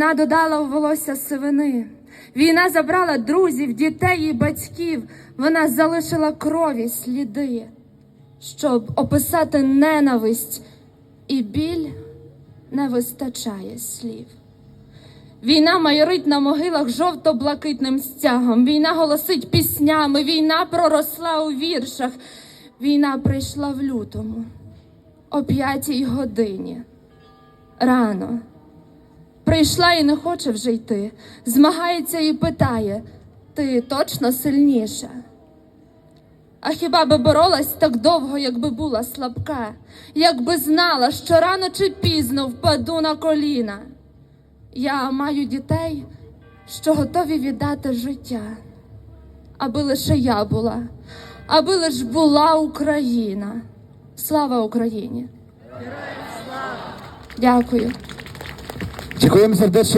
Війна додала у волосся сивини. Війна забрала друзів, дітей і батьків. Вона залишила крові сліди, щоб описати ненависть і біль не вистачає слів. Війна майорить на могилах жовто-блакитним стягом. Війна голосить піснями, війна проросла у віршах. Війна прийшла в лютому, о п'ятій годині. Рано. Прийшла і не хоче вже йти. Змагається і питає: ти точно сильніша? А хіба би боролась так довго, якби була слабка, якби знала, що рано чи пізно впаду на коліна? Я маю дітей, що готові віддати життя, аби лише я була, аби лиш була Україна. Слава Україні! Дякую. Dziękujemy serdecznie.